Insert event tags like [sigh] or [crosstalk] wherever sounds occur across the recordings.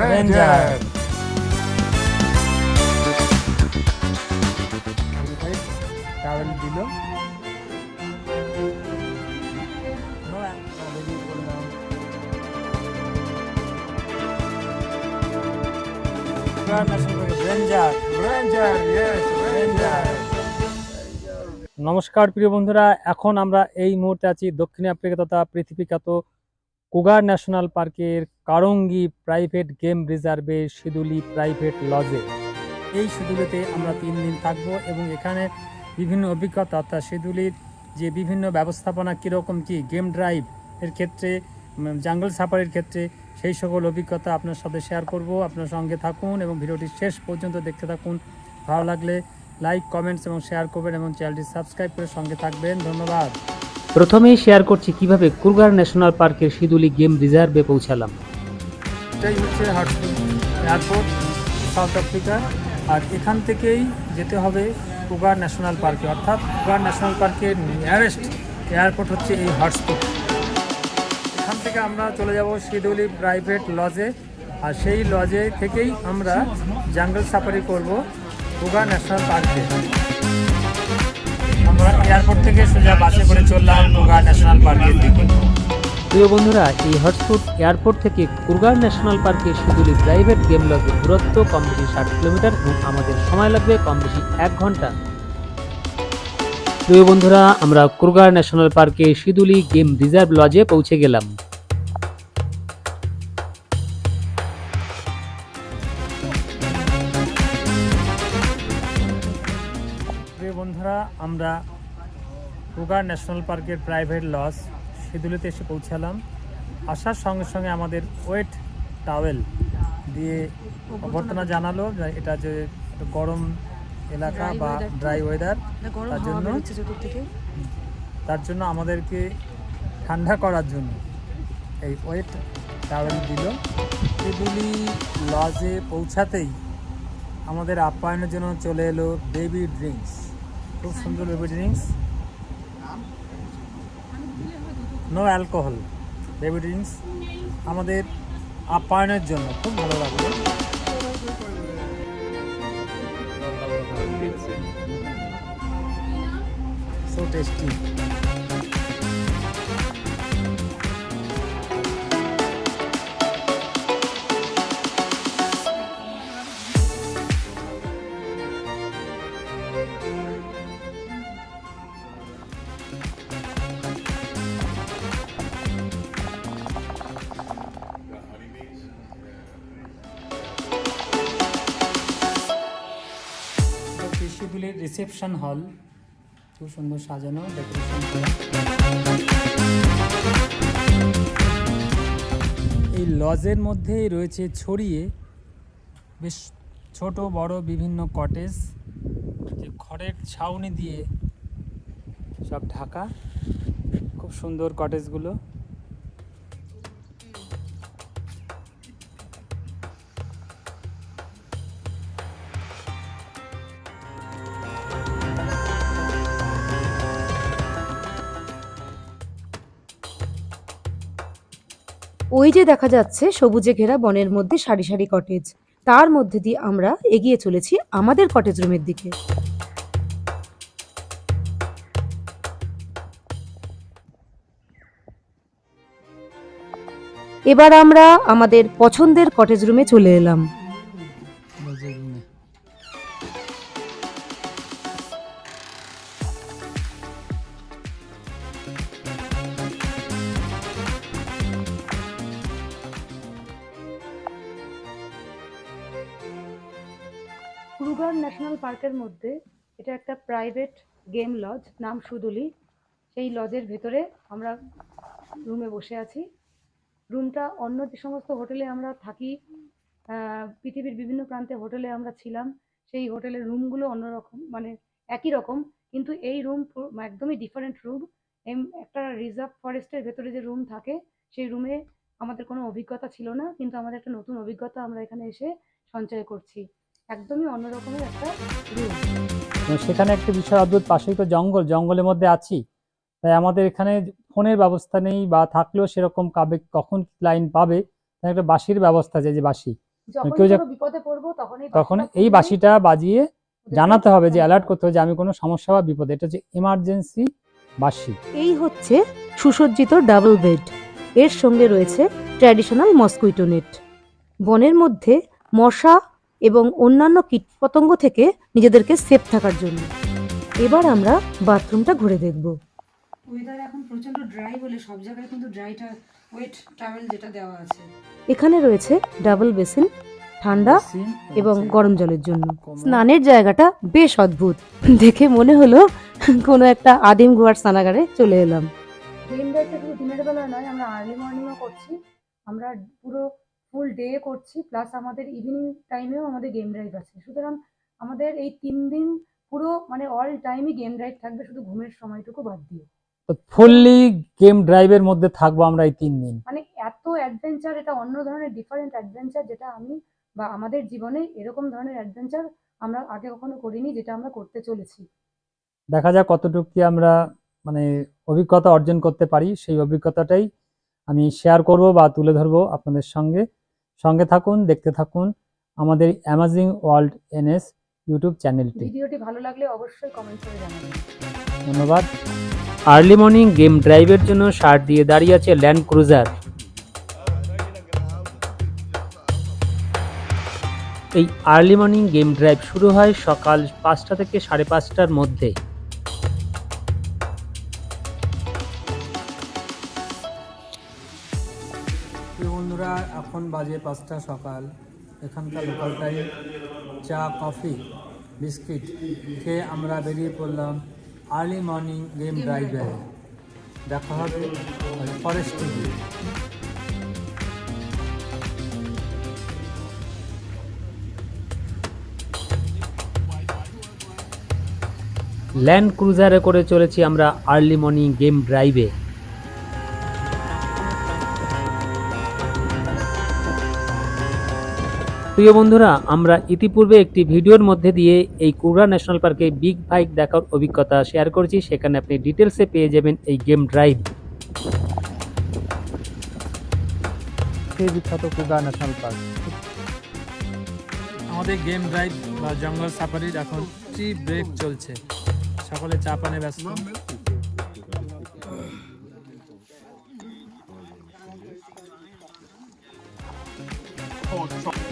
Ranger দিল. নমস্কার প্রিয় বন্ধুরা এখন আমরা এই মুহূর্তে আছি দক্ষিণ আফ্রিকা তথা পৃথিবীখ্যাত কুগার ন্যাশনাল পার্কের কারঙ্গি প্রাইভেট গেম রিজার্ভে সিদুলি প্রাইভেট লজে। এই সিদুলিতে আমরা তিন দিন থাকব এবং এখানে বিভিন্ন অভিজ্ঞতা অর্থাৎ সিদুলির যে বিভিন্ন ব্যবস্থাপনা কীরকম কি, গেম ড্রাইভ এর ক্ষেত্রে জাঙ্গল সাফারির ক্ষেত্রে সেই সকল অভিজ্ঞতা আপনার সাথে শেয়ার করব। আপনার সঙ্গে থাকুন এবং ভিডিওটি শেষ পর্যন্ত দেখতে থাকুন। ভালো লাগলে লাইক, কমেন্টস এবং শেয়ার করবেন এবং চ্যানেলটি সাবস্ক্রাইব করে সঙ্গে থাকবেন। ধন্যবাদ। প্রথমেই শেয়ার করছি কীভাবে কুরগার ন্যাশনাল পার্কের সিদুলি গেম রিজার্ভে পৌঁছালাম। এটাই হচ্ছে এয়ারপোর্ট সাউথ আফ্রিকা আর এখান থেকেই যেতে হবে কুগার ন্যাশনাল পার্কে অর্থাৎ কুগার ন্যাশনাল পার্কের নিয়ারেস্ট এয়ারপোর্ট হচ্ছে এই হটস্পট এখান থেকে আমরা চলে যাব সিদুলি প্রাইভেট লজে আর সেই লজে থেকেই আমরা জাঙ্গল সাফারি করব কুগার ন্যাশনাল পার্কে এয়ারপোর্ট থেকে সোজা বাসে করে চললাম ন্যাশনাল পার্কের দিকে। প্রিয় বন্ধুরা, এই হটস্পট এয়ারপোর্ট থেকে কুরগার ন্যাশনাল পার্কে শিগুলি প্রাইভেট গেম লজের দূরত্ব কম বেশি ষাট কিলোমিটার এবং আমাদের সময় লাগবে কম বেশি এক ঘণ্টা। প্রিয় বন্ধুরা, আমরা কুরগার ন্যাশনাল পার্কে শিদুলি গেম রিজার্ভ লজে পৌঁছে গেলাম। আমরা কুগার ন্যাশনাল পার্কের প্রাইভেট লজ সিদুলিতে এসে পৌঁছালাম। আসার সঙ্গে সঙ্গে আমাদের ওয়েট টাওয়েল দিয়ে অভ্যর্থনা জানালো এটা যে গরম এলাকা বা ড্রাই ওয়েদার তার জন্য তার জন্য আমাদেরকে ঠান্ডা করার জন্য এই ওয়েট টাওয়েল দিল। এগুলি লজে পৌঁছাতেই আমাদের আপ্যায়নের জন্য চলে এলো বেবি ড্রিঙ্কস খুব সুন্দর baby drinks no alcohol baby drinks আমাদের আপ্যায়নের জন্য খুব ভালো লাগবে সো টেস্টি কৃষিগুলির রিসেপশন হল। খুব সুন্দর সাজানো ডেকোরেশন করা। এই লজের মধ্যেই রয়েছে ছড়িয়ে বেশ ছোট, বড় বিভিন্ন কটেজ যে খড়ের ছাউনি দিয়ে সব ঢাকা। খুব সুন্দর কটেজগুলো ওই যে দেখা যাচ্ছে সবুজে ঘেরা বনের মধ্যে সারি সারি কটেজ তার মধ্যে দিয়ে আমরা এগিয়ে চলেছি আমাদের কটেজ রুমের দিকে। এবার আমরা আমাদের পছন্দের কটেজ রুমে চলে এলাম। ক্রুগার ন্যাশনাল পার্কের মধ্যে এটা একটা প্রাইভেট গেম লজ, নাম সুদুলি। সেই লজের ভেতরে আমরা রুমে বসে আছি। রুমটা অন্য যে সমস্ত হোটেলে আমরা থাকি পৃথিবীর বিভিন্ন প্রান্তে হোটেলে আমরা ছিলাম, সেই হোটেলের রুমগুলো অন্যরকম মানে একই রকম। কিন্তু এই রুম একদমই ডিফারেন্ট রুম একটা রিজার্ভ ফরেস্টের ভেতরে যে রুম থাকে, সেই রুমে আমাদের কোনো অভিজ্ঞতা ছিল না। কিন্তু আমাদের একটা নতুন অভিজ্ঞতা আমরা এখানে এসে সঞ্চয় করছি। একদমই অন্য রকমের একটা রুম সেখানে একটা বিষয় অদ্ভুত পাশেই তো জঙ্গল জঙ্গলের মধ্যে আছি। তাই আমাদের এখানে ফোনের ব্যবস্থা নেই বা থাকলেও সেরকম কাবে কখন লাইন পাবে তাই একটা বাঁশির ব্যবস্থা আছে যে বাঁশি। কেউ যে- বিপদে পড়ব তখন এই তখন এই খুলে বাসিটা বাজিয়ে জানাতে হবে যে অ্যালার্ট করতে হবে যে আমি কোনো সমস্যা বা বিপদে এটা হচ্ছে এমার্জেন্সি বাসি এই হচ্ছে সুসজ্জিত ডাবল বেড এর সঙ্গে রয়েছে ট্র্যাডিশনাল মসকুইটো নেট বনের মধ্যে মশা এবং অন্যান্য কীটপতঙ্গ থেকে নিজেদেরকে সেফ থাকার জন্য। এবার আমরা বাথরুমটা ঘুরে দেখব। ওয়েদার এখন প্রচণ্ড ড্রাই বলে সব জায়গায় কিন্তু ড্রাইটা ওয়েট টাওয়েল যেটা দেওয়া আছে। এখানে রয়েছে ডাবল বেসিন ঠান্ডা এবং গরম জলের জন্য। স্নানের জায়গাটা বেশ অদ্ভুত। দেখে মনে হলো কোনো একটা আদিম গুহার স্নানাগারে চলে এলাম। দিনের বেলা নয় আমরা আর্লি মর্নিংও করছি। আমরা পুরো ফুল ডে করছি প্লাস আমাদের ইভিনিং টাইমেও আমাদের গেম ড্রাইভ আছে। সুতরাং আমাদের এই তিন দিন পুরো মানে অল টাইমই গেম ড্রাইভ থাকবে শুধু ঘুমের সময়টুকু বাদ দিয়ে ফুললি গেম ড্রাইভের মধ্যে থাকব আমরা এই তিন দিন। মানে এত অ্যাডভেঞ্চার এটা অন্য ধরনের ডিফারেন্ট অ্যাডভেঞ্চার যেটা আমি বা আমাদের জীবনে এরকম ধরনের অ্যাডভেঞ্চার আমরা আগে কখনো করিনি যেটা আমরা করতে চলেছি। দেখা যাক কতটুকু কি আমরা মানে অভিজ্ঞতা অর্জন করতে পারি। সেই অভিজ্ঞতাটাই আমি শেয়ার করব বা তুলে ধরবো আপনাদের সঙ্গে। সঙ্গে থাকুন দেখতে থাকুন আমাদের অ্যামাজিং ওয়ার্ল্ড এনএস ইউটিউব চ্যানেলটি। ভিডিওটি ভালো লাগলে অবশ্যই কমেন্ট করে জানাবেন। ধন্যবাদ। আর্লি মর্নিং গেম ড্রাইভের জন্য শার্ট দিয়ে দাঁড়িয়ে আছে ল্যান্ড ক্রুজার এই আর্লি মর্নিং গেম ড্রাইভ শুরু হয় সকাল পাঁচটা থেকে সাড়ে পাঁচটার মধ্যে। এখন বাজে পাঁচটা সকাল। এখানকার লোকাল টাইম চা কফি বিস্কিট খেয়ে আমরা বেরিয়ে পড়লাম আর্লি মর্নিং গেম ড্রাইভে। দেখা হবে ফরেস্ট টিভি। ল্যান্ড ক্রুজারে করে চলেছি আমরা আর্লি মর্নিং গেম ড্রাইভে। প্রিয় বন্ধুরা আমরা ইতিপূর্বে একটি ভিডিওর মধ্যে দিয়ে এই কুড়া ন্যাশনাল পার্কে বিগ বাইক দেখার অভিজ্ঞতা শেয়ার করেছি। সেখানে আপনি ডিটেলসে পেয়ে যাবেন এই গেম ড্রাইভ। বিখ্যাত কুগা ন্যাশনাল পার্ক। আমাদের গেম ড্রাইভ বা জঙ্গল সাফারির এখন টি ব্রেক চলছে। সকলে চা পানে ব্যস্ত। আমরা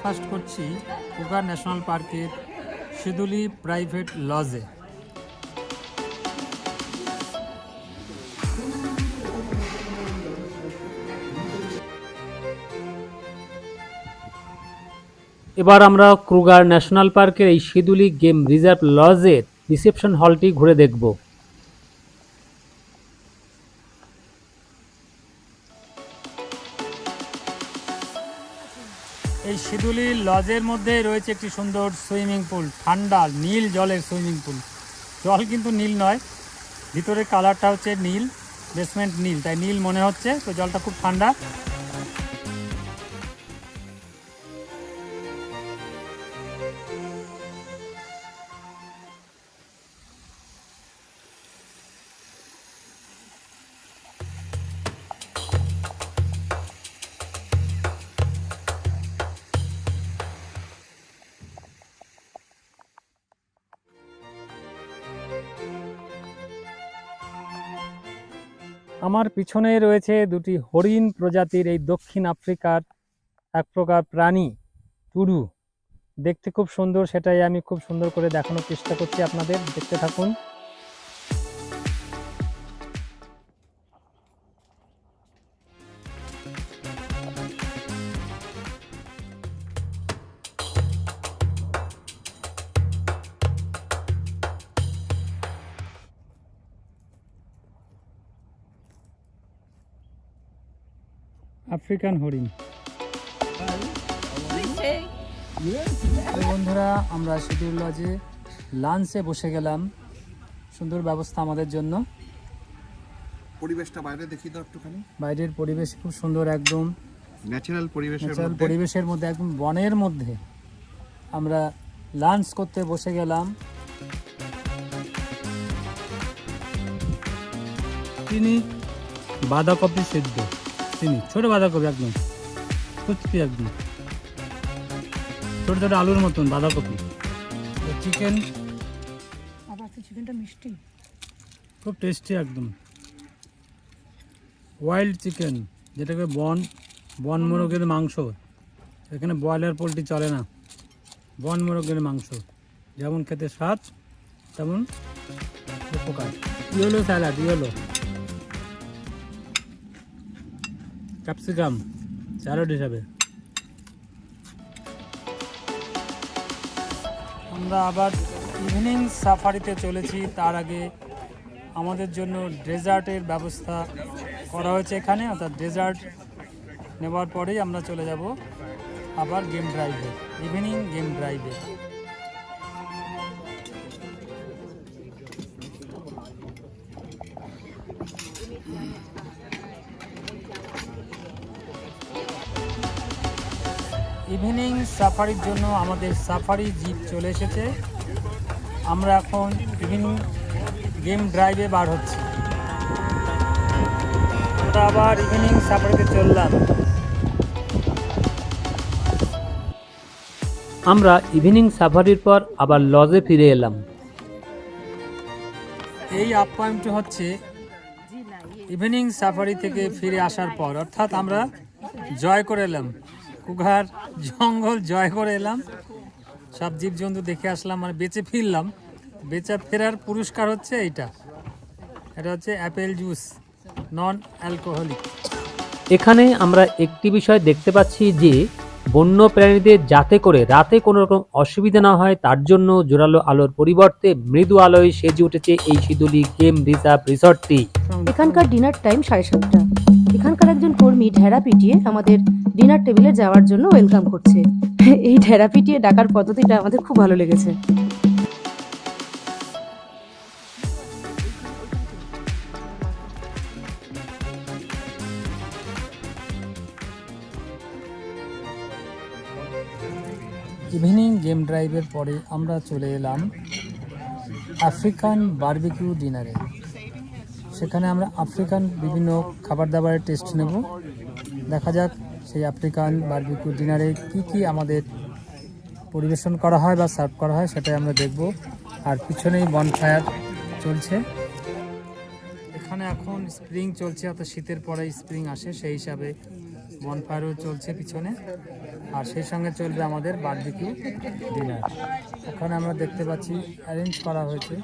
ব্রেকফাস্ট করছি কুগার ন্যাশনাল পার্কের সিদুলি প্রাইভেট লজে। এবার আমরা ক্রুগার ন্যাশনাল পার্কের এই সিদুলি গেম রিজার্ভ লজের রিসেপশন হলটি ঘুরে দেখব। সিদুলি লজের মধ্যে রয়েছে একটি সুন্দর সুইমিং পুল। ঠান্ডা, নীল জলের সুইমিং পুল। জল কিন্তু নীল নয় ভিতরে কালারটা হচ্ছে নীল, বেসমেন্ট নীল। তাই নীল মনে হচ্ছে, তো জলটা খুব ঠান্ডা। আমার পিছনে রয়েছে দুটি হরিণ প্রজাতির এই দক্ষিণ আফ্রিকার এক প্রকার প্রাণী, টুডু। দেখতে খুব সুন্দর, সেটাই আমি খুব সুন্দর করে দেখানোর চেষ্টা করছি আপনাদের। দেখতে থাকুন। আফ্রিকান হরিণ। বন্ধুরা আমরা শিডিউল লজে লাঞ্চে বসে গেলাম। সুন্দর ব্যবস্থা আমাদের জন্য। পরিবেশটা বাইরে দেখি তো একটুখানি। বাইরের পরিবেশ খুব সুন্দর একদম। ন্যাচারাল পরিবেশের পরিবেশের মধ্যে একদম বনের মধ্যে। আমরা লাঞ্চ করতে বসে গেলাম। তিনি বাঁধাকপি সেদ্ধ। চিনি ছোট বাঁধাকপি একদম কুচকি একদম। ছোট ছোট আলুর মতন বাঁধাকপি। চিকেন আবার তো চিকেনটা মিষ্টি। খুব টেস্টি একদম। ওয়াইল্ড চিকেন যেটাকে বন বন মোরগের মাংস। এখানে ব্রয়লার পোলট্রি চলে না। বন মোরগের মাংস। যেমন খেতে স্বাদ তেমন উপকার। Yellow salad yellow. Capsicum, salad হিসাবে। আমরা আবার ইভিনিং সাফারিতে চলেছি। তার আগে আমাদের জন্য ডেজার্টের ব্যবস্থা করা হয়েছে এখানে। অর্থাৎ ডেজার্ট নেওয়ার পরেই আমরা চলে যাব আবার গেম ড্রাইভে, ইভিনিং গেম ড্রাইভে। ইভিনিং সাফারির জন্য আমাদের সাফারি জিপ চলে এসেছে। আমরা এখন ইভিনিং গেম ড্রাইভে বার হচ্ছি। আমরা আবার ইভিনিং সাফারিতে চললাম। আমরা ইভিনিং সাফারির পর আবার লজে ফিরে এলাম। এই আপ পয়েন্টটি হচ্ছে ইভিনিং সাফারি থেকে ফিরে আসার পর। অর্থাৎ আমরা জয় করে এলাম। কুঘার জঙ্গল জয় করে এলাম। সব জীবজন্তু দেখে আসলাম মানে বেঁচে ফিরলাম। বেচা ফেরার পুরস্কার হচ্ছে এইটা। এটা হচ্ছে অ্যাপেল জুস নন অ্যালকোহলিক এখানে আমরা একটি বিষয় দেখতে পাচ্ছি যে বন্য প্রাণীদের যাতে করে রাতে কোনো রকম অসুবিধা না হয় তার জন্য জোরালো আলোর পরিবর্তে মৃদু আলোয় সেজে উঠেছে এই শিদুলি গেম রিজার্ভ রিসর্টটি। এখানকার ডিনার টাইম সাড়ে সাতটা। কর্মী ঢেরা পিটিয়ে আমাদের ডিনার টেবিলে যাওয়ার জন্য ওয়েলকাম করছে। এই ঢেরা পিটিয়ে ডাকার পদ্ধতিটা আমাদের খুব ভালো লেগেছে। ইভিনিং গেম ড্রাইভের পরে আমরা চলে এলাম আফ্রিকান বারবিকিউ ডিনারে সেখানে আমরা আফ্রিকান বিভিন্ন খাবার দাবারের টেস্ট নেব। দেখা যাক সেই আফ্রিকান বারবিকিউ ডিনারে কি কি আমাদের পরিবেশন করা হয় বা সার্ভ করা হয়, সেটাই আমরা দেখব। আর পিছনেই বনফায়ার চলছে। এখানে এখন স্প্রিং চলছে, অর্থাৎ শীতের পরে স্প্রিং আসে, সেই হিসাবে বনফায়ারও চলছে পিছনে। আর সেই সঙ্গে চলবে আমাদের বার্বিকিউ ডিনার। ওখানে আমরা দেখতে পাচ্ছি অ্যারেঞ্জ করা হয়েছে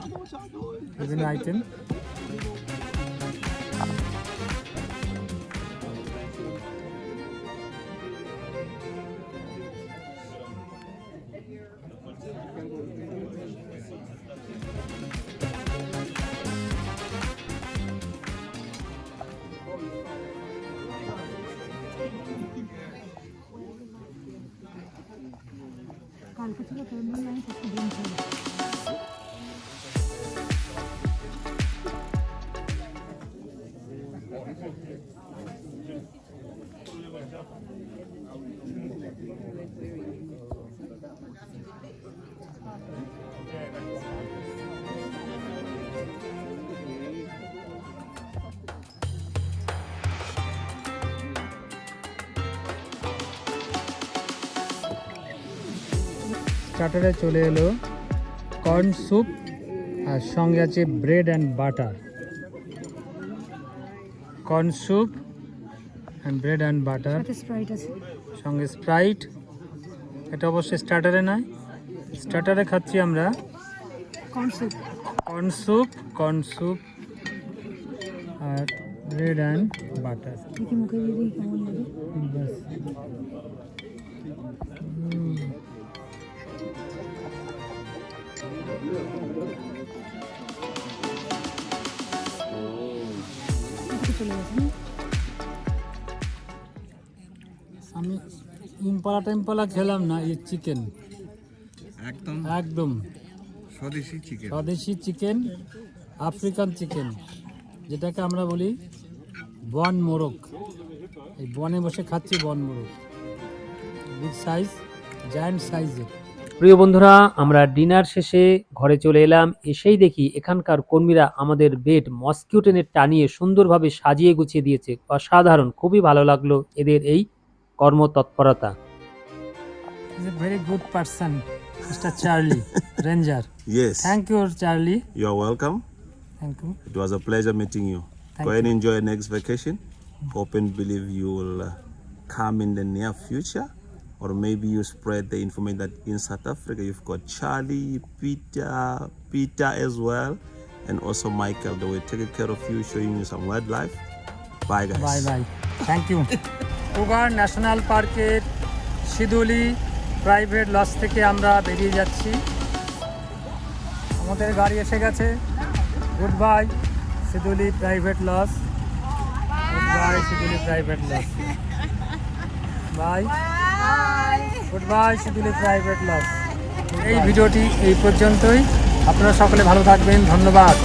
বিভিন্ন আইটেম স্টার্টারে চলে এলো কর্ন স্যুপ আর সঙ্গে আছে bread and butter corn soup and bread and butter সঙ্গে স্প্রাইট এটা অবশ্যই স্টার্টারে নয়। স্টার্টারে খাচ্ছি আমরা কর্ন স্যুপ কর্ন স্যুপ আর ব্রেড অ্যান্ড বাটার ব্যাস হুম। চলে গেছে আমি ইম্পালা টেম্পালা খেলাম না এই চিকেন একদম। একদম। স্বদেশি চিকেন স্বদেশি চিকেন আফ্রিকান চিকেন যেটাকে আমরা বলি বন মোরগ। এই বনে বসে খাচ্ছি বন মোরগ। বিগ সাইজ জায়ান্ট সাইজের প্রিয় বন্ধুরা আমরা ডিনার শেষে ঘরে চলে এলাম এসেই দেখি এখানকার কর্মীরা আমাদের বেড মস্কিউটো নেট টানিয়ে সুন্দরভাবে সাজিয়ে গুছিয়ে দিয়েছে অসাধারণ খুবই ভালো লাগল এদের এই কর্মতৎপরতা very good person mister Charlie ranger Yes. Thank you Charlie You are welcome. Thank you It was a pleasure meeting you. Thank Go and enjoy your next vacation. Hope and believe you will uh, come in the near future. Or maybe you spread the information that in South Africa you've got Charlie, Peter, Peter as well, and also Michael. They were taking care of you, showing you some wildlife. Bye, guys. Bye bye thank you [laughs] Kruger national পার্কের Siduli private lodge থেকে আমরা বেরিয়ে যাচ্ছি আমাদের গাড়ি এসে গেছে good bye Siduli private lodge good bye Siduli private lodge by Good bye private lodge এই ভিডিওটি এই পর্যন্তই। আপনারা সকলে ভালো থাকবেন। ধন্যবাদ।